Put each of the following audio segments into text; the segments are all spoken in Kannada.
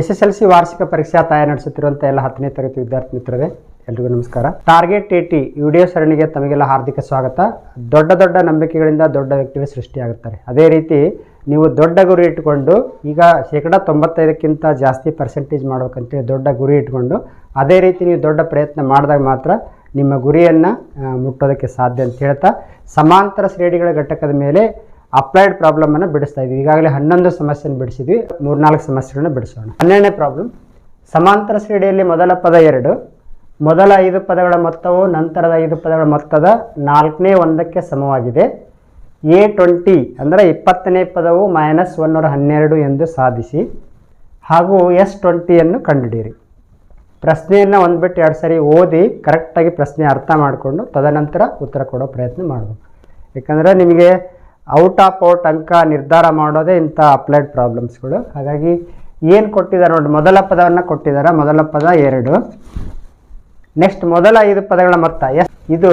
ಎಸ್ ಎಸ್ ಎಲ್ ಸಿ ವಾರ್ಷಿಕ ಪರೀಕ್ಷಾ ತಯಾರಿ ನಡೆಸುತ್ತಿರುವಂಥ ಎಲ್ಲ ಹತ್ತನೇ ತರಗತಿ ವಿದ್ಯಾರ್ಥಿ ಮಿತ್ರರೇ, ಎಲ್ರಿಗೂ ನಮಸ್ಕಾರ. ಟಾರ್ಗೆಟ್ ಟಿ ಟಿ ವಿಡಿಯೋ ಸರಣಿಗೆ ತಮಗೆಲ್ಲ ಹಾರ್ದಿಕ ಸ್ವಾಗತ. ದೊಡ್ಡ ದೊಡ್ಡ ನಂಬಿಕೆಗಳಿಂದ ದೊಡ್ಡ ವ್ಯಕ್ತಿಗಳು ಸೃಷ್ಟಿಯಾಗುತ್ತಾರೆ. ಅದೇ ರೀತಿ ನೀವು ದೊಡ್ಡ ಗುರಿ ಇಟ್ಟುಕೊಂಡು, ಈಗ ಶೇಕಡ ತೊಂಬತ್ತೈದಕ್ಕಿಂತ ಜಾಸ್ತಿ ಪರ್ಸೆಂಟೇಜ್ ಮಾಡ್ಬೇಕಂತೇಳಿ ದೊಡ್ಡ ಗುರಿ ಇಟ್ಕೊಂಡು ಅದೇ ರೀತಿ ನೀವು ದೊಡ್ಡ ಪ್ರಯತ್ನ ಮಾಡಿದಾಗ ಮಾತ್ರ ನಿಮ್ಮ ಗುರಿಯನ್ನು ಮುಟ್ಟೋದಕ್ಕೆ ಸಾಧ್ಯ ಅಂತ ಹೇಳ್ತಾ, ಸಮಾಂತರ ಶ್ರೇಣಿಗಳ ಘಟಕದ ಮೇಲೆ ಅಪ್ಲೈಡ್ ಪ್ರಾಬ್ಲಮನ್ನು ಬಿಡಿಸ್ತಾ ಇದ್ವಿ. ಈಗಾಗಲೇ ಹನ್ನೊಂದು ಸಮಸ್ಯೆಯನ್ನು ಬಿಡಿಸಿದ್ವಿ. ಮೂರ್ನಾಲ್ಕು ಸಮಸ್ಯೆಗಳನ್ನ ಬಿಡಿಸೋಣ. ಹನ್ನೆರಡನೇ ಪ್ರಾಬ್ಲಮ್ ಸಮಾಂತರ ಶ್ರೇಣಿಯಲ್ಲಿ ಮೊದಲ ಪದ ಎರಡು, ಮೊದಲ ಐದು ಪದಗಳ ಮೊತ್ತವು ನಂತರದ ಐದು ಪದಗಳ ಮೊತ್ತದ ನಾಲ್ಕನೇ ಒಂದಕ್ಕೆ ಸಮವಾಗಿದೆ. ಎ ಟ್ವೆಂಟಿ ಅಂದರೆ ಇಪ್ಪತ್ತನೇ ಪದವು ಮೈನಸ್ ಒನ್ನೂರ ಹನ್ನೆರಡು ಎಂದು ಸಾಧಿಸಿ, ಹಾಗೂ ಎಸ್ ಟ್ವೆಂಟಿಯನ್ನು ಕಂಡುಹಿಡಿಯಿರಿ. ಪ್ರಶ್ನೆಯನ್ನು ಒಂದು ಬಿಟ್ಟು ಎರಡು ಸಾರಿ ಓದಿ ಕರೆಕ್ಟಾಗಿ ಪ್ರಶ್ನೆ ಅರ್ಥ ಮಾಡಿಕೊಂಡು ತದನಂತರ ಉತ್ತರ ಕೊಡೋ ಪ್ರಯತ್ನ ಮಾಡಬೇಕು ಯಾಕಂದರೆ ನಿಮಗೆ ಔಟ್ ಆಫ್ ಔಟ್ ಅಂಕ ನಿರ್ಧಾರ ಮಾಡೋದೇ ಇಂಥ ಅಪ್ಲೈಡ್ ಪ್ರಾಬ್ಲಮ್ಸ್ಗಳು. ಹಾಗಾಗಿ ಏನು ಕೊಟ್ಟಿದ್ದಾರೆ ನೋಡಿ, ಮೊದಲ ಪದವನ್ನು ಕೊಟ್ಟಿದ್ದಾರೆ, ಮೊದಲ ಪದ ಎರಡು. ನೆಕ್ಸ್ಟ್ ಮೊದಲ ಐದು ಪದಗಳ ಮೊತ್ತ, ಎಸ್. ಇದು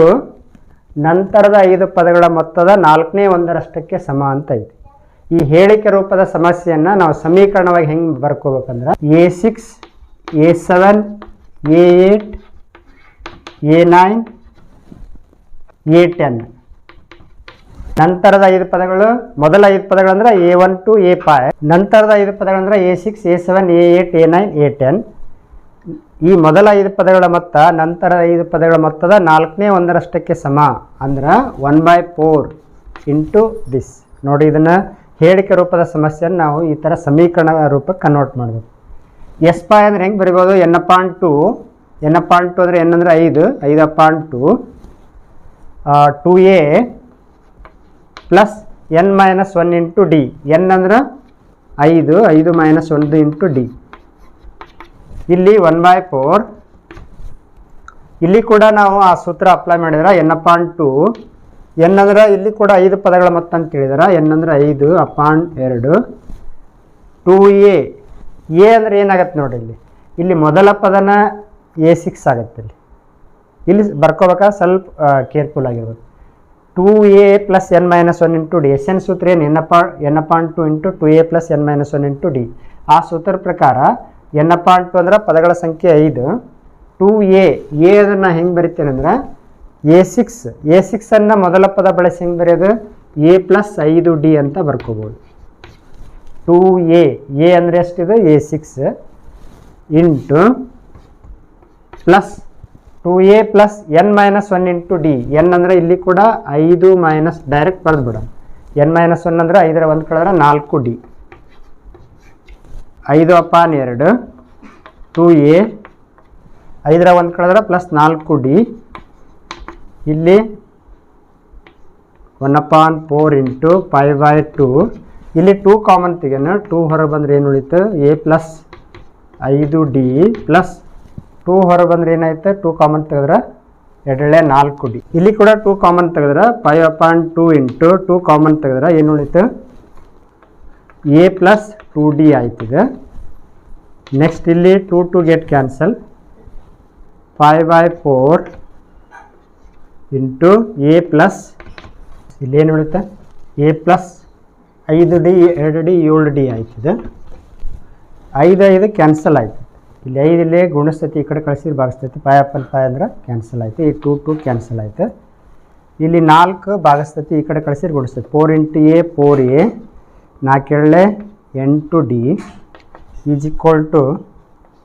ನಂತರದ ಐದು ಪದಗಳ ಮೊತ್ತದ ನಾಲ್ಕನೇ ಒಂದರಷ್ಟಕ್ಕೆ ಸಮ ಅಂತ ಇದೆ. ಈ ಹೇಳಿಕೆ ರೂಪದ ಸಮಸ್ಯೆಯನ್ನು ನಾವು ಸಮೀಕರಣವಾಗಿ ಹೆಂಗೆ ಬರ್ಕೋಬೇಕಂದ್ರೆ, a six, a seven, a eight, a nine, a ten. ನಂತರದ ಐದು ಪದಗಳು, ಮೊದಲ ಐದು ಪದಗಳಂದ್ರೆ a one two a five ನಂತರದ ಐದು ಪದಗಳಂದ್ರೆ a six a seven a eight a nine a ten ಈ ಮೊದಲ ಐದು ಪದಗಳ ಮೊತ್ತ ನಂತರ ಐದು ಪದಗಳ ಮೊತ್ತದ ನಾಲ್ಕನೇ ಒಂದರಷ್ಟಕ್ಕೆ ಸಮ. ಅಂದ್ರೆ one by four into this ನೋಡಿ ಇದನ್ನು ಹೇಳಿಕೆ ರೂಪದ ಸಮಸ್ಯೆಯನ್ನು ನಾವು ಈ ಥರ ಸಮೀಕರಣ ರೂಪಕ್ಕೆ ಕನ್ವರ್ಟ್ ಮಾಡಬೇಕು. ಎಸ್ ಪಾಯ್ ಅಂದ್ರೆ ಹೆಂಗೆ ಬರಿಬೋದು? N point two n point two ಅಂದರೆ ಎನ್ ಐದು. ಐದು point two two a plus n minus one into d n ಅಂದ್ರೆ ಐದು ಐದು ಮೈನಸ್ ಒಂದು ಇಂಟು ಡಿ ಇಲ್ಲಿ ಒನ್ ಬೈ ಫೋರ್ ಇಲ್ಲಿ ಕೂಡ ನಾವು ಆ ಸೂತ್ರ ಅಪ್ಲೈ ಮಾಡಿದ್ರೆ ಎನ್ ಅಪಾನ್ ಟು ಎನ್ ಅಂದ್ರೆ ಇಲ್ಲಿ ಕೂಡ ಐದು ಪದಗಳ ಮೊತ್ತ ಅಂತ ಹೇಳಿದಾರೆ ಎನ್ ಅಂದ್ರೆ ಐದು ಅಪಾನ್ ಎರಡು. ಟೂ ಎ ಎ ಅಂದ್ರೆ ಏನಾಗತ್ತೆ ನೋಡಿ ಇಲ್ಲಿ? ಇಲ್ಲಿ ಮೊದಲ ಪದನ ಎ ಸಿಕ್ಸ್ ಆಗುತ್ತೆ ಇಲ್ಲಿ. ಇಲ್ಲಿ ಬರ್ಕೋಬೇಕಾದ್ರೆ ಸ್ವಲ್ಪ ಕೇರ್ಫುಲ್ ಆಗಿರ್ಬೇಕು. Two a plus n minus one into d S n ಸೂತ್ರ ಏನು n upon n upon two into two a plus n minus one into d ಆ ಸೂತ್ರ ಪ್ರಕಾರ ಎನ್ ಅಪಾನ್ ಟು ಅಂದ್ರೆ ಪದಗಳ ಸಂಖ್ಯೆ ಐದು. ಟೂ ಎ ಎ ಅದನ್ನು ಹೆಂಗೆ ಬರಿತೇನೆ ಅಂದ್ರೆ ಎ ಸಿಕ್ಸ್ ಎ ಸಿಕ್ಸನ್ನು ಮೊದಲ ಪದ ಬಳಸಿ ಹೆಂಗೆ ಬರೆಯೋದು? ಎ ಪ್ಲಸ್ ಐದು ಡಿ ಅಂತ ಬರ್ಕೋಬೋದು. ಟೂ ಎ ಎ ಅಂದರೆ ಎಷ್ಟಿದೆ? A six into plus two a plus n minus one into d n ಅಂದರೆ ಇಲ್ಲಿ ಕೂಡ ಐದು ಮೈನಸ್ ಡೈರೆಕ್ಟ್ ಬರೆದು ಬಿಡೋಣ. ಎನ್ ಮೈನಸ್ ಒನ್ ಅಂದರೆ ಐದರ ಒಂದು ಕಳೆದ್ರೆ ನಾಲ್ಕು ಡಿ ಐದು ಅಪಾನ್ ಎರಡು ಟು ಎ ಐದರ ಒಂದು ಕಳೆದ್ರೆ ಪ್ಲಸ್ ನಾಲ್ಕು ಡಿ ಇಲ್ಲಿ one upon four into five by two ಇಲ್ಲಿ ಟೂ ಕಾಮನ್ ತೆಗೆನ ಟೂ ಹೊರಗೆ ಬಂದರೆ ಏನು ಉಳಿತು? ಎ ಪ್ಲಸ್ ಐದು ಡಿ ಪ್ಲಸ್ ಟೂ ಹೊರ ಬಂದ್ರೆ ಏನಾಯ್ತು? ಟೂ ಕಾಮನ್ ತೆಗೆದ್ರೆ ಎರಡಳೆ ನಾಲ್ಕು ಡಿ ಇಲ್ಲಿ ಕೂಡ ಟೂ ಕಾಮನ್ ತೆಗೆದ್ರೆ five point two into two common ತೆಗೆದ್ರೆ ಏನು ಉಳಿತು? ಎ ಪ್ಲಸ್ ಟೂ ಡಿ ಆಯ್ತಿದೆ ನೆಕ್ಸ್ಟ್ ಇಲ್ಲಿ two to get cancel five by four into a plus ಇಲ್ಲೇನು ಉಳಿತೆ? ಎ ಪ್ಲಸ್ ಐದು ಡಿ ಎರಡು ಡಿ ಏಳು ಡಿ ಆಯ್ತಿದೆ ಐದು ಐದು ಕ್ಯಾನ್ಸಲ್ ಆಯ್ತು. ಇಲ್ಲಿ ಐದು ಇಲ್ಲೇ ಗುಣಿಸ್ತೈತಿ ಈ ಕಡೆ ಕಳಿಸಿದ್ರೆ ಭಾಗಿಸ್ತೈತಿ ಪಾಯ ಅಪ್ಪಲ್ ಪಾಯ ಅಂದ್ರೆ ಕ್ಯಾನ್ಸಲ್ ಆಯಿತು. ಈ ಟೂ ಟು ಕ್ಯಾನ್ಸಲ್ ಆಯಿತು. ಇಲ್ಲಿ ನಾಲ್ಕು ಭಾಗಿಸ್ತೈತಿ ಈ ಕಡೆ ಕಳಿಸಿದ್ರೆ ಗುಣಿಸ್ತೈತಿ four into a four a ನಾಲ್ಕೇಳೆ ಎಂಟು d is equal to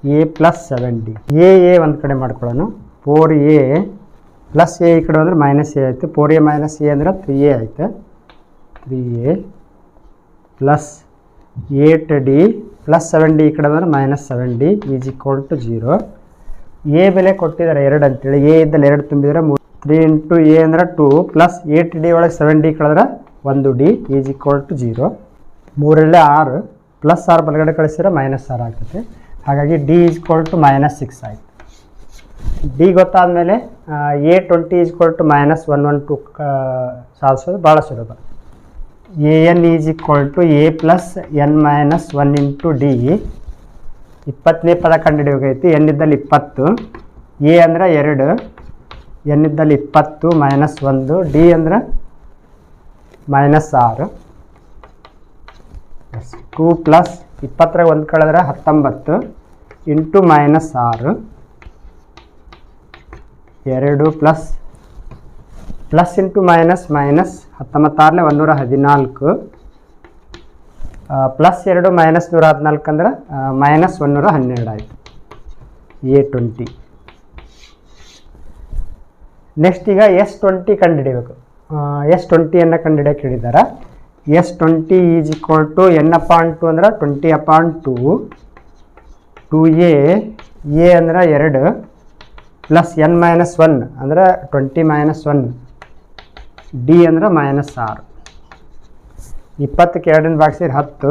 a plus seven d a a ಒಂದು ಕಡೆ ಮಾಡ್ಕೊಳ್ಳೋಣ. ಫೋರ್ ಎ ಪ್ಲಸ್ ಎ ಈ ಕಡೆ ಅಂದ್ರೆ ಮೈನಸ್ ಎ ಆಯಿತು. ಫೋರ್ ಎ ಮೈನಸ್ ಎ ಅಂದರೆ ತ್ರೀ ಎ ಆಯಿತು. Three A plus eight D plus seven D ಈ ಕಡೆ ಬಂದರೆ minus seven D is equal to zero A ಬೆಲೆ ಕೊಟ್ಟಿದ್ದಾರೆ ಎರಡು ಅಂತೇಳಿ. ಎ ಇದ್ದಲ್ಲಿ ಎರಡು ತುಂಬಿದರೆ ಮೂರು. ತ್ರೀ ಇಂಟು ಎ ಅಂದರೆ ಟು ಪ್ಲಸ್ ಏಟ್ ಡಿ ಒಳಗೆ ಸೆವೆನ್ ಡಿ ಕಳೆದ್ರೆ ಒಂದು D is equal to zero ಮೂರಲ್ಲೇ ಆರು ಪ್ಲಸ್ ಆರು ಬಲಗಡೆ ಕಳಿಸಿದ್ರೆ ಮೈನಸ್ ಆರು ಆಗ್ತೈತೆ. ಹಾಗಾಗಿ D is equal to minus six ಆಯಿತು. D ಗೊತ್ತಾದಮೇಲೆ A twenty is equal to minus one one two ಸಾಧಿಸೋದು ಭಾಳ ಸುಲಭ. A N is equal to A plus N minus one into D ಇಪ್ಪತ್ತನೇ ಪದ ಕಂಡುಹಿಡಿಯೋಗೈತಿ ಎನ್ ಇದ್ದಲ್ಲಿ ಇಪ್ಪತ್ತು. ಎ ಅಂದ್ರೆ ಎರಡು. ಎನ್ ಇದ್ದಲ್ಲಿ ಇಪ್ಪತ್ತು ಮೈನಸ್ ಒಂದು. ಡಿ ಅಂದ್ರೆ ಮೈನಸ್ ಆರು. ಟೂ ಪ್ಲಸ್ ಇಪ್ಪತ್ತರಾಗ ಒಂದು ಕಳೆದ್ರೆ ಹತ್ತೊಂಬತ್ತು. ಇಂಟು ಮೈನಸ್ ಆರು. ಎರಡು plus plus into minus minus ಹತ್ತೊಂಬತ್ತಾರಲೆ ಒಂದೂರ ಹದಿನಾಲ್ಕು. ಪ್ಲಸ್ ಎರಡು ಮೈನಸ್ ನೂರ ಹದಿನಾಲ್ಕು ಅಂದ್ರೆ ಮೈನಸ್ ಒಂದೂರ ಹನ್ನೆರಡು ಆಯಿತು. ಎ ಟ್ವೆಂಟಿ ನೆಕ್ಸ್ಟ್ ಈಗ ಎಸ್ ಟ್ವೆಂಟಿ ಕಂಡುಹಿಡಿಬೇಕು. ಎಸ್ ಟ್ವೆಂಟಿಯನ್ನು ಕಂಡುಹಿಡಿಯಕ್ಕೆ ಹೇಳಿದ್ದಾರೆ S twenty is equal to n upon two ಅಂದ್ರೆ twenty upon two two a a ಅಂದ್ರೆ ಎರಡು. ಪ್ಲಸ್ ಎನ್ ಮೈನಸ್ ಒನ್ ಅಂದ್ರೆ ಟ್ವೆಂಟಿ ಮೈನಸ್ ಒನ್ ಡಿ ಅಂದ್ರೆ ಮೈನಸ್ ಆರು. ಇಪ್ಪತ್ತಕ್ಕೆ ಎರಡನೇ ಭಾಗಿಸಿದ್ರೆ ಹತ್ತು.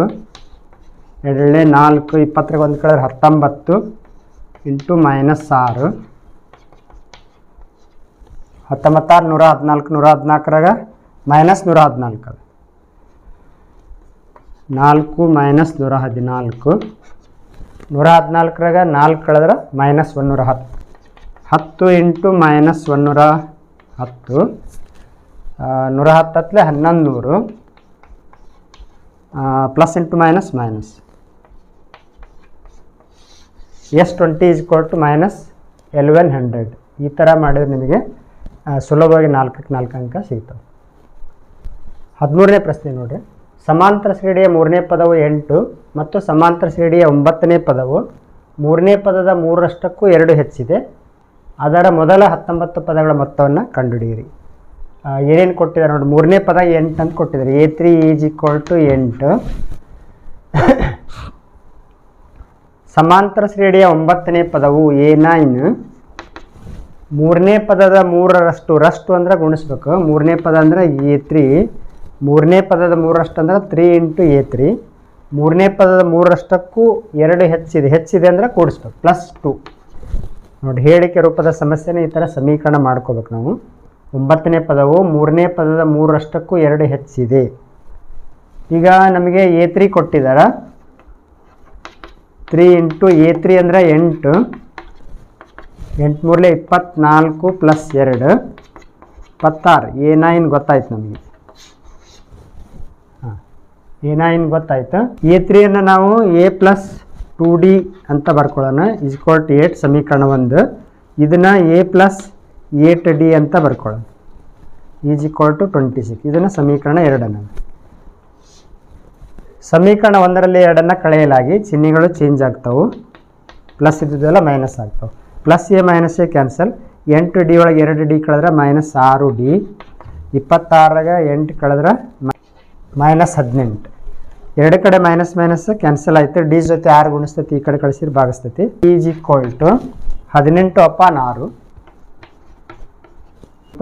ಎರಡನೇ ನಾಲ್ಕು ಇಪ್ಪತ್ತರಿಗೆ ಒಂದು ಕಡೆ ಹತ್ತೊಂಬತ್ತು ಇಂಟು ಮೈನಸ್ ಆರು. ಹತ್ತೊಂಬತ್ತಾರು ನೂರ ಹದಿನಾಲ್ಕು, ನೂರ ಹದಿನಾಲ್ಕರಾಗ ಮೈನಸ್ ನೂರ ಹದಿನಾಲ್ಕು. ಅದು ನಾಲ್ಕು ಮೈನಸ್ ನೂರ ಹದಿನಾಲ್ಕು. ನೂರ ಹದಿನಾಲ್ಕರಾಗ ನಾಲ್ಕು ಕಳೆದ್ರೆ ಮೈನಸ್ ಒಂದೂರ ಹತ್ತು. ಹತ್ತು ಇಂಟು ಮೈನಸ್ ಒನ್ನೂರ ಹತ್ತು. ನೂರ ಹತ್ತತ್ಲೆ ಹನ್ನೊಂದು ನೂರು plus into minus minus S twenty is equal to minus eleven hundred ಈ ಥರ ಮಾಡಿದ್ರೆ ನಿಮಗೆ ಸುಲಭವಾಗಿ ನಾಲ್ಕಕ್ಕೆ ನಾಲ್ಕು ಅಂಕ ಸಿಗ್ತವೆ ಹದಿಮೂರನೇ ಪ್ರಶ್ನೆ ನೋಡಿರಿ. ಸಮಾಂತರ ಶ್ರೇಣಿಯ ಮೂರನೇ ಪದವು ಎಂಟು ಮತ್ತು ಸಮಾಂತರ ಶ್ರೇಣಿಯ ಒಂಬತ್ತನೇ ಪದವು ಮೂರನೇ ಪದದ ಮೂರರಷ್ಟಕ್ಕೂ ಎರಡು ಹೆಚ್ಚಿದೆ. ಅದರ ಮೊದಲ ಹತ್ತೊಂಬತ್ತು ಪದಗಳ ಮೊತ್ತವನ್ನು ಕಂಡುಹಿಡಿಯಿರಿ. ಏನೇನು ಕೊಟ್ಟಿದ್ದಾರೆ ನೋಡಿ, ಮೂರನೇ ಪದ ಎಂಟು ಅಂತ ಕೊಟ್ಟಿದ್ದಾರೆ. A three is equal to ಎಂಟು. ಸಮಾಂತರ ಶ್ರೇಣಿಯ ಒಂಬತ್ತನೇ ಪದವು ಎ ನೈನ್ ಮೂರನೇ ಪದದ ಮೂರರಷ್ಟು ರಷ್ಟು ಅಂದ್ರೆ ಗುಣಿಸ್ಬೇಕು. ಮೂರನೇ ಪದ ಅಂದ್ರೆ ಎ ತ್ರೀ ಮೂರನೇ ಪದದ ಮೂರರಷ್ಟು ಅಂದ್ರೆ ತ್ರೀ ಇಂಟು ಎ ತ್ರೀ ಮೂರನೇ ಪದದ ಮೂರರಷ್ಟಕ್ಕೂ ಎರಡು ಹೆಚ್ಚಿದೆ. ಹೆಚ್ಚಿದೆ ಅಂದ್ರೆ ಕೂಡಿಸ್ಬೇಕು. ಪ್ಲಸ್ ಟು ನೋಡಿ, ಹೇಳಿಕೆ ರೂಪದ ಸಮಸ್ಯೆನ ಈ ಥರ ಸಮೀಕರಣ ಮಾಡ್ಕೋಬೇಕು ನಾವು. ಒಂಬತ್ತನೇ ಪದವು ಮೂರನೇ ಪದದ ಮೂರರಷ್ಟಕ್ಕೂ ಎರಡು ಹೆಚ್ಚಿದೆ. ಈಗ ನಮಗೆ ಎ ತ್ರೀ ಕೊಟ್ಟಿದ್ದಾರ ತ್ರೀ ಇಂಟು ಎ ತ್ರೀ ಅಂದರೆ ಎಂಟು. ಎಂಟು ಮೂರಲೆ ಇಪ್ಪತ್ನಾಲ್ಕು ಪ್ಲಸ್ ಎರಡು. ಇಪ್ಪತ್ತಾರು. ಎ ನೈನ್ ಗೊತ್ತಾಯ್ತು ನಮಗೆ. ಹಾಂ. ಎ ನೈನ್ ಗೊತ್ತಾಯ್ತು. ಎ ತ್ರೀಯನ್ನು ನಾವು ಎ ಪ್ಲಸ್ ಟು ಡಿ ಅಂತ ಬರ್ಕೊಳ್ಳೋಣ. ಇಸ್ಕೋಟ್ ಏಟ್ ಸಮೀಕರಣ ಒಂದು. ಇದನ್ನು ಎ ಪ್ಲಸ್ ಏಟ್ ಡಿ ಅಂತ ಬರ್ಕೊಳ್ಳೋಣ. Is equal to twenty six ಇದನ್ನು ಸಮೀಕರಣ ಎರಡನ್ನು ಸಮೀಕರಣ ಒಂದರಲ್ಲಿ ಎರಡನ್ನು ಕಳೆಯಲಾಗಿ ಚಿಹ್ನೆಗಳು ಚೇಂಜ್ ಆಗ್ತಾವೆ. ಪ್ಲಸ್ ಇದ್ದಿದ್ದೆಲ್ಲ ಮೈನಸ್ ಆಗ್ತಾವೆ. Plus a minus a cancel ಎಂಟು ಡಿ ಒಳಗೆ ಎರಡು ಡಿ ಕಳೆದ್ರೆ ಮೈನಸ್ ಆರು ಡಿ ಇಪ್ಪತ್ತಾರಾಗ ಎಂಟು ಕಳೆದ್ರೆ ಮೈನಸ್ ಹದಿನೆಂಟು. ಎರಡು ಕಡೆ ಮೈನಸ್ ಮೈನಸ್ ಕ್ಯಾನ್ಸಲ್ ಆಯಿತು. ಡಿ ಜೊತೆ ಆರು ಗುಣಿಸ್ತೈತಿ, ಈ ಕಡೆ ಕಳಿಸಿದ್ರೆ ಭಾಗಿಸ್ತೈತಿ. ಈಸ್ ಈಕ್ವಲ್ ಟು ಹದಿನೆಂಟು ಅಪಾನ್ ಆರು.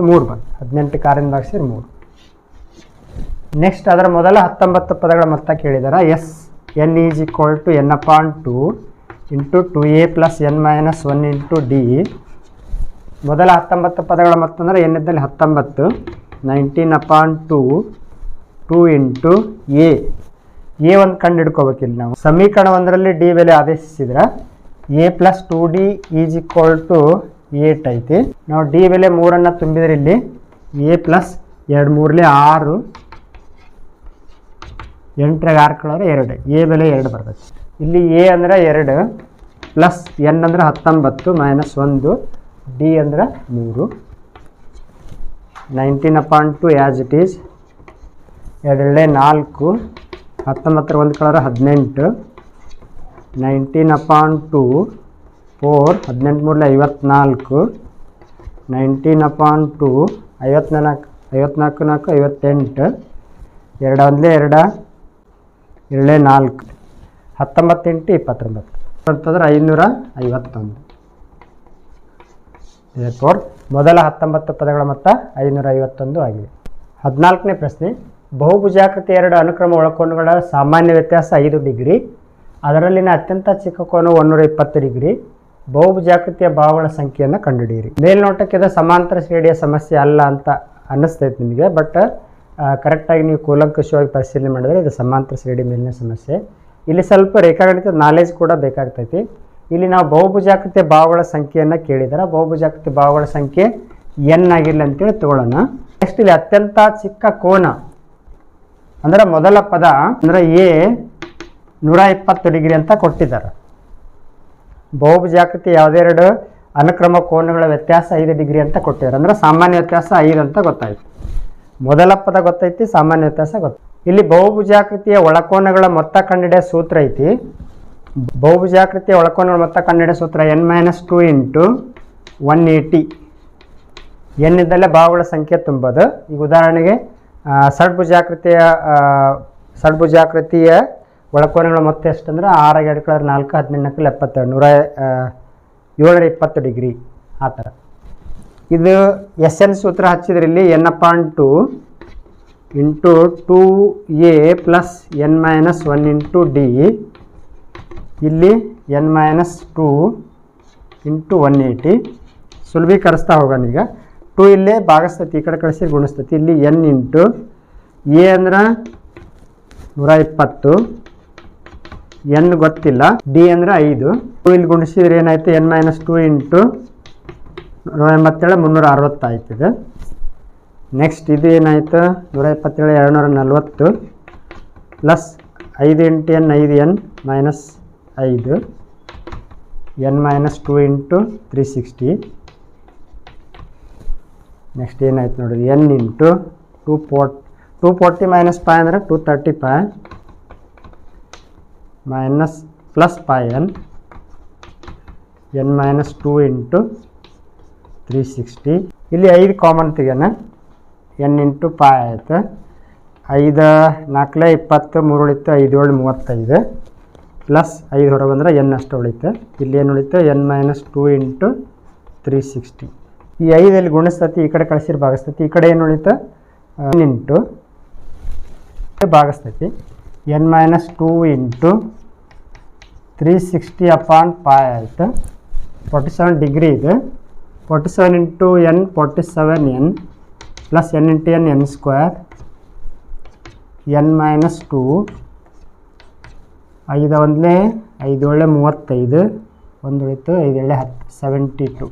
ಮೂರು ಬಂತು. ಹದಿನೆಂಟು ಕಾರಿಂದ ಭಾಗಿಸಿದ್ರೆ ಮೂರು. ನೆಕ್ಸ್ಟ್ ಅದರ ಮೊದಲ ಹತ್ತೊಂಬತ್ತು ಪದಗಳ ಮೊತ್ತ ಕೇಳಿದಾರ. S n is equal to n upon two into two a plus n minus one into d ಮೊದಲ ಹತ್ತೊಂಬತ್ತು ಪದಗಳ ಮೊತ್ತ ಅಂದರೆ ಎನ್ ಇದ್ದಲ್ಲಿ ಹತ್ತೊಂಬತ್ತು nineteen upon two two into a a ಒಂದು ಕಂಡು ಹಿಡ್ಕೋಬೇಕಿಲ್ಲ ನಾವು. ಸಮೀಕರಣ ಒಂದರಲ್ಲಿ ಡಿ ಬೆಲೆ ಆದೇಶಿಸಿದ್ರೆ. A plus two d is equal to eight ಐತಿ. ನಾವು ಡಿ ಬೆಲೆ ಮೂರನ್ನು ತುಂಬಿದ್ರೆ ಇಲ್ಲಿ ಎ ಪ್ಲಸ್ ಎರಡು ಮೂರಲೆ ಆರು. ಎಂಟರಾಗ ಆರು ಕಳೆದ್ರೆ ಎರಡು. ಎ ಬೆಲೆ ಎರಡು ಬರ್ತೈತಿ. ಇಲ್ಲಿ ಎ ಅಂದರೆ ಎರಡು ಪ್ಲಸ್ ಎನ್ ಅಂದ್ರೆ ಹತ್ತೊಂಬತ್ತು ಮೈನಸ್ ಒಂದು ಡಿ ಅಂದ್ರೆ ಮೂರು. Nineteen point two as it is ಎರಡೆರಡೆ ನಾಲ್ಕು, ಹತ್ತೊಂಬತ್ತರ ಒಂದು ಕಳರ ಹದಿನೆಂಟು. ನೈನ್ಟೀನ್ ಅಪಾನ್ ಟು ಫೋರ್ ಹದಿನೆಂಟು ಐವತ್ನಾಲ್ಕು ನೈನ್ಟೀನ್ ಅಪಾನ್ ಟು ಐವತ್ನಾಲ್ಕು ಐವತ್ನಾಲ್ಕು ನಾಲ್ಕು, ಐವತ್ತೆಂಟು, ಎರಡು ಒಂದಲೇ ಎರಡ ಎರಡೇ ನಾಲ್ಕು, ಹತ್ತೊಂಬತ್ತೆಂಟು ಇಪ್ಪತ್ತೊಂಬತ್ತು. ಅಂತಂದ್ರೆ ಐನೂರ ಐವತ್ತೊಂದು. ಫೋರ್ ಮೊದಲ ಹತ್ತೊಂಬತ್ತು ಪದಗಳ ಮೊತ್ತ ಐನೂರ ಐವತ್ತೊಂದು ಆಗಿದೆ. ಹದಿನಾಲ್ಕನೇ ಪ್ರಶ್ನೆ, ಬಹುಭುಜಾಕೃತಿ ಎರಡು ಅನುಕ್ರಮ ಒಳಕೋನಗಳ ಸಾಮಾನ್ಯ ವ್ಯತ್ಯಾಸ ಐದು ಡಿಗ್ರಿ, ಅದರಲ್ಲಿನ ಅತ್ಯಂತ ಚಿಕ್ಕ ಕೋನ ಒಂದೂರ ಇಪ್ಪತ್ತು ಡಿಗ್ರಿ ಬಹುಭುಜಾಕೃತಿಯ ಭಾವಗಳ ಸಂಖ್ಯೆಯನ್ನು ಕಂಡುಹಿಡಿಯಿರಿ. ಮೇಲ್ನೋಟಕ್ಕೆ ಇದು ಸಮಾಂತರ ಶ್ರೇಣಿಯ ಸಮಸ್ಯೆ ಅಲ್ಲ ಅಂತ ಅನ್ನಿಸ್ತೈತೆ ನಿಮಗೆ ಬಟ್ ಕರೆಕ್ಟಾಗಿ ನೀವು ಕೂಲಂಕುಷವಾಗಿ ಪರಿಶೀಲನೆ ಮಾಡಿದರೆ ಇದು ಸಮಾಂತರ ಶ್ರೇಣಿ ಮೇಲಿನ ಸಮಸ್ಯೆ. ಇಲ್ಲಿ ಸ್ವಲ್ಪ ರೇಖಾಗಣಿತ ನಾಲೆಜ್ ಕೂಡ ಬೇಕಾಗ್ತೈತಿ. ಇಲ್ಲಿ ನಾವು ಬಹುಭುಜಾಕೃತಿಯ ಭಾವಗಳ ಸಂಖ್ಯೆಯನ್ನು ಕೇಳಿದರೆ. ಬಹುಭುಜಾಕೃತಿ ಭಾವಗಳ ಸಂಖ್ಯೆ ಎನ್ ಆಗಿರಲಿ ಅಂತೇಳಿ ತಗೊಳ್ಳೋಣ. ನೆಕ್ಸ್ಟ್ ಇಲ್ಲಿ ಅತ್ಯಂತ ಚಿಕ್ಕ ಕೋನ, ಅಂದ್ರೆ ಮೊದಲ ಪದ, ಅಂದ್ರೆ ಎ ನೂರ ಇಪ್ಪತ್ತು ಡಿಗ್ರಿ ಅಂತ ಕೊಟ್ಟಿದ್ದಾರೆ. ಬಹುಭುಜಾಕೃತಿ ಯಾವುದೆರಡು ಅನುಕ್ರಮ ಕೋನಗಳ ವ್ಯತ್ಯಾಸ ಐದು ಡಿಗ್ರಿ ಅಂತ ಕೊಟ್ಟಿದ್ದಾರೆ. ಅಂದರೆ ಸಾಮಾನ್ಯ ವ್ಯತ್ಯಾಸ ಐದು ಅಂತ ಗೊತ್ತಾಯ್ತು. ಮೊದಲ ಪದ ಗೊತ್ತೈತಿ, ಸಾಮಾನ್ಯ ವ್ಯತ್ಯಾಸ ಗೊತ್ತು ಇಲ್ಲಿ ಬಹುಭುಜಾಕೃತಿಯ ಒಳಕೋನಗಳ ಮೊತ್ತ ಕಂಡಿಡಿಯೋ ಸೂತ್ರ ಐತಿ. ಬಹುಭುಜಾಕೃತಿಯ ಒಳಕೋನಗಳ ಮೊತ್ತ ಕಂಡಿಡಿಯೋ ಸೂತ್ರ n minus two into one eighty n ಇದ್ದಲ್ಲೇ ಭಾವಗಳ ಸಂಖ್ಯೆ ತುಂಬೋದು. ಈಗ ಉದಾಹರಣೆಗೆ ಷಡ್ಭುಜಾಕೃತಿಯ ಷಡ್ಭುಜಾಕೃತಿಯ ಒಳಕೋನಗಳ ಮೊತ್ತ ಎಷ್ಟಂದ್ರೆ ಆರಾಗ ಎರಡು ಕಳೆದ್ರೆ ನಾಲ್ಕು ಹದಿನೆಂಟು ಎಪ್ಪತ್ತೆರಡು, ನೂರ ಏಳರ ಇಪ್ಪತ್ತು ಡಿಗ್ರಿ ಆ ಥರ. ಇದು ಎಸ್ ಎನ್ ಸೂತ್ರ ಹಚ್ಚಿದ್ರೆ ಇಲ್ಲಿ n upon two into two a plus n minus one into d. ಇಲ್ಲಿ n minus two into one eighty. ಸುಲಭೀಕರಿಸ್ತಾ ಹೋಗೋಣ ಈಗ. ಟು ಇಲ್ಲೇ ಭಾಗಸ್ತತಿ ಈ ಕಡೆ ಕಳಿಸಿ ಗುಣಿಸ್ತತಿ ಇಲ್ಲಿ ಎನ್ ಇಂಟು ಎ ಅಂದ್ರೆ ನೂರ ಇಪ್ಪತ್ತು. ಎನ್ ಗೊತ್ತಿಲ್ಲ. ಡಿ ಅಂದ್ರೆ ಐದು. ಟೂ ಇಲ್ಲಿ ಗುಣಿಸಿದ್ರೆ ಏನಾಯ್ತು? ಎನ್ ಮೈನಸ್ ಟೂ ಇಂಟು ನೂರ ಎಂಬತ್ತೇಳು ಮುನ್ನೂರ ಅರವತ್ತಾಯ್ತು ಇದು ನೆಕ್ಸ್ಟ್ ಇದು ಏನಾಯಿತು? ನೂರ ಇಪ್ಪತ್ತೇಳು ಎರಡುನೂರ ನಲ್ವತ್ತು. ಪ್ಲಸ್ ಐದು ಇಂಟು ಎನ್ ಐದು, ಎನ್ ಮೈನಸ್ ಐದು. N minus two into three sixty next ಏನಾಯ್ತು ನೋಡಿರಿ n into two four two forty minus five ಅಂದರೆ two thirty five plus five n n minus two into three sixty ಇಲ್ಲಿ ಐದು ಕಾಮನ್ ತೆಗೆನ ಎನ್ ಇಂಟು ಪೈ ಆಯ್ತು. ಐದು, ನಾಲ್ಕಲೆ ಇಪ್ಪತ್ತು ಮೂರು ಉಳಿತು ಐದು ಏಳು, ಮೂವತ್ತೈದು. ಪ್ಲಸ್ ಐದು ಹೊರ ಎನ್ ಅಷ್ಟು ಉಳಿತು ಇಲ್ಲಿ ಏನು ಉಳಿತು n minus two into three sixty ಈ ಐದಲ್ಲಿ ಗುಣಿಸ್ತತಿ, ಈ ಕಡೆ ಕಳಿಸಿರ್ ಭಾಗಿಸ್ತತಿ ಈ ಕಡೆ ಏನು ಉಳಿತು into ಭಾಗಿಸ್ತೈತಿ n minus two into three sixty upon pi ಆಯಿತು ಫಾರ್ಟಿ ಸೆವೆನ್ ಡಿಗ್ರಿ ಇದೆ forty seven into n forty seven n plus n into n n square n minus two ಐದು ಒಂದಲೇ ಐದು ಒಳ್ಳೆ ಮೂವತ್ತೈದು, ಒಂದು ಉಳಿತು ಐದು ಏಳೆ ಹತ್ತು seventy two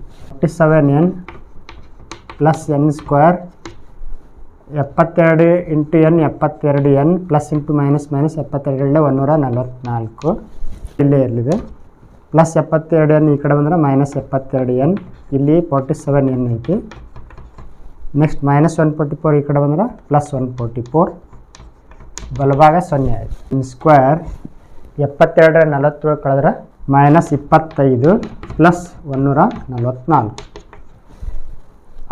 seven n plus n square ಎಪ್ಪತ್ತೆರಡು ಇಂಟು ಎನ್ ಎಪ್ಪತ್ತೆರಡು n plus into minus minus ಎಪ್ಪತ್ತೆರಡರಲ್ಲೇ ಒಂದೂರ ನಲವತ್ತ್ನಾಲ್ಕು ಇಲ್ಲೇ ಇರಲಿದೆ ಪ್ಲಸ್ ಎಪ್ಪತ್ತೆರಡು ಎನ್ ಈ ಕಡೆ ಬಂದರೆ ಮೈನಸ್ ಎಪ್ಪತ್ತೆರಡು ಎನ್. ಇಲ್ಲಿ ಫೋರ್ಟಿ ಸೆವೆನ್ ಎನ್ ಐತಿ. Next minus one forty four ಈ ಕಡೆ ಬಂದ್ರೆ ಪ್ಲಸ್ ಒನ್ ಫೋರ್ಟಿ ಫೋರ್. ಬಲಭಾಗ ಸೊನ್ನೆ ಆಯಿತು. ಇನ್ ಸ್ಕ್ವೇರ್ ಎಪ್ಪತ್ತೆರಡರ ನಲವತ್ತೇಳು ಕಳೆದ್ರೆ ಮೈನಸ್ ಇಪ್ಪತ್ತೈದು ಪ್ಲಸ್ ಒನ್ನೂರ ನಲವತ್ತ್ನಾಲ್ಕು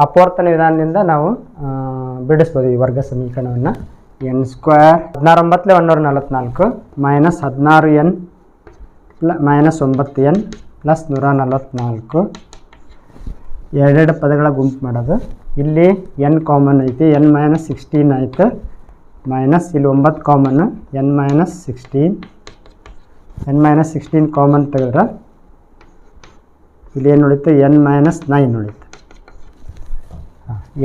ಅಪವರ್ತನ ವಿಧಾನದಿಂದ ನಾವು ಬಿಡಿಸ್ಬೋದು ಈ ವರ್ಗ ಸಮೀಕರಣವನ್ನು. ಎನ್ ಸ್ಕ್ವೇರ್ ಹದಿನಾರು ಒಂಬತ್ತಲೆ ಒಂದೂರ ನಲವತ್ತ್ನಾಲ್ಕು ಮೈನಸ್ ಹದಿನಾರು ಎನ್ ಪ್ಲ ಮೈನಸ್ ಒಂಬತ್ತು ಎನ್ ಪ್ಲಸ್ ನೂರ ನಲವತ್ತ್ನಾಲ್ಕು ಎರಡೆರಡು ಪದಗಳ ಗುಂಪು ಮಾಡೋದು. ಇಲ್ಲಿ ಎನ್ ಕಾಮನ್ ಐತಿ, ಎನ್ ಮೈನಸ್ ಸಿಕ್ಸ್ಟೀನ್ ಆಯಿತು. ಮೈನಸ್ ಇಲ್ಲಿ ಒಂಬತ್ತು common n minus sixteen. N minus sixteen common ತೆಗೆದ್ರೆ ಇಲ್ಲಿ ಏನು ಉಳಿತು? ಎನ್ ಮೈನಸ್ ನೈನ್ ಉಳಿತು.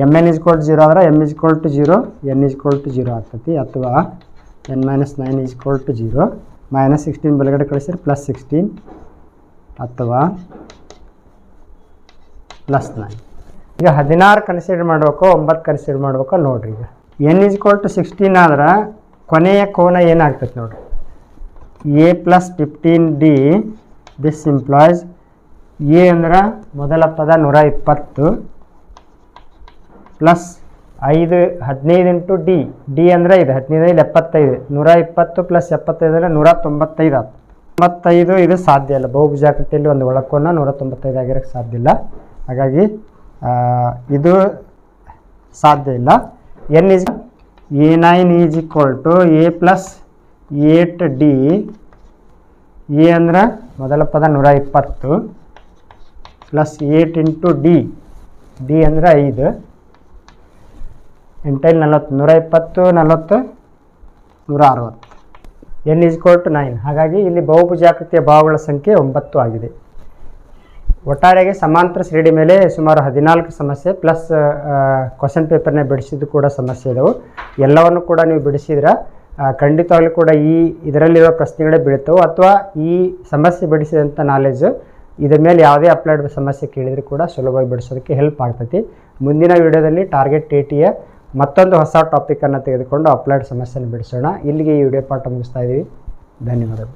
M n is called zero ಆದ್ರೆ m is called zero n is to zero ಆಗ್ತೈತಿ. ಅಥವಾ n minus nine is to zero minus sixteen ಬಲಗಡೆ ಕಳಿಸಿದ್ರೆ ಪ್ಲಸ್ ಸಿಕ್ಸ್ಟೀನ್ ಅಥವಾ ಪ್ಲಸ್ ನೈನ್ ಈಗ ಹದಿನಾರು ಕನ್ಸಿಡರ್ ಮಾಡಬೇಕು, ಒಂಬತ್ತು ಕನ್ಸಿಡರ್ ಮಾಡ್ಬೇಕು ನೋಡ್ರಿ ಈಗ. ಎನ್ ಇಸ್ಕೋಲ್ ಟು ಸಿಕ್ಸ್ಟೀನ್ ಆದ್ರೆ ಕೊನೆಯ ಕೋನ ಏನಾಗ್ತೈತೆ ನೋಡ್ರಿ? A plus fifteen d this implies a ಅಂದ್ರೆ ಮೊದಲ ಪದ ನೂರ ಇಪ್ಪತ್ತು ಪ್ಲಸ್ ಐದು ಹದಿನೈದು ಇಂಟು ಡಿ. ಡಿ ಅಂದರೆ ಇದು ಹದಿನೈದು ಎಪ್ಪತ್ತೈದು. ನೂರ ಇಪ್ಪತ್ತು ಪ್ಲಸ್ ಎಪ್ಪತ್ತೈದು ಅಂದರೆ ನೂರ ತೊಂಬತ್ತೈದು ಆಯ್ತು ತೊಂಬತ್ತೈದು ಇದು ಸಾಧ್ಯ ಇಲ್ಲ. ಬಹುಭುಜಾಕೃತಿಯಲ್ಲಿ ಒಂದು ಒಳಕೋನ ನೂರ ತೊಂಬತ್ತೈದು ಆಗಿರೋಕ್ಕೆ ಸಾಧ್ಯ ಇಲ್ಲ. ಹಾಗಾಗಿ ಇದು ಸಾಧ್ಯ ಇಲ್ಲ. N is a nine is equal to a plus eight d a ಅಂದರೆ ಮೊದಲ ಪದ ನೂರ ಇಪ್ಪತ್ತು. Plus eight into d d ಅಂದರೆ ಐದು. ಎಂಟೈದು, ನಲವತ್ತು ನೂರ ಇಪ್ಪತ್ತು ನಲವತ್ತು ನೂರ ಅರವತ್ತು ಎನ್ ಈಸ್ ಟು ನೈನ್ ಹಾಗಾಗಿ ಇಲ್ಲಿ ಬಹುಭುಜಾಕೃತಿಯ ಭಾವಗಳ ಸಂಖ್ಯೆ ಒಂಬತ್ತು ಆಗಿದೆ. ಒಟ್ಟಾರೆಗೆ ಸಮಾಂತರ ಶ್ರೇಣಿ ಮೇಲೆ ಸುಮಾರು ಹದಿನಾಲ್ಕು ಸಮಸ್ಯೆ ಪ್ಲಸ್ ಕ್ವಶನ್ ಪೇಪರ್ನ ಬಿಡಿಸಿದ್ದು ಕೂಡ ಸಮಸ್ಯೆ ಇದಾವೆ. ಎಲ್ಲವನ್ನು ಕೂಡ ನೀವು ಬಿಡಿಸಿದ್ರೆ ಖಂಡಿತವಾಗಲೂ ಕೂಡ ಈ ಇದರಲ್ಲಿರೋ ಪ್ರಶ್ನೆಗಳೇ ಬೀಳ್ತವೆ ಅಥವಾ ಈ ಸಮಸ್ಯೆ ಬಿಡಿಸಿದಂಥ ನಾಲೆಜ್ ಇದರ ಮೇಲೆ ಯಾವುದೇ ಅಪ್ಲೈಡ್ ಸಮಸ್ಯೆ ಕೇಳಿದರೂ ಕೂಡ ಸುಲಭವಾಗಿ ಬಿಡಿಸೋದಕ್ಕೆ ಹೆಲ್ಪ್ ಆಗ್ತೈತಿ. ಮುಂದಿನ ವಿಡಿಯೋದಲ್ಲಿ ಟಾರ್ಗೆಟ್ ಟಿ ಟಿಯ ಮತ್ತೊಂದು ಹೊಸ ಟಾಪಿಕನ್ನು ತೆಗೆದುಕೊಂಡು ಅಪ್ಲೈಡ್ ಸಮಸ್ಯೆಯನ್ನು ಬಿಡಿಸೋಣ. ಇಲ್ಲಿಗೆ ಈ ವಿಡಿಯೋ ಪಾಠ ಮುಗಿಸ್ತಾ ಇದ್ದೀವಿ ಧನ್ಯವಾದಗಳು.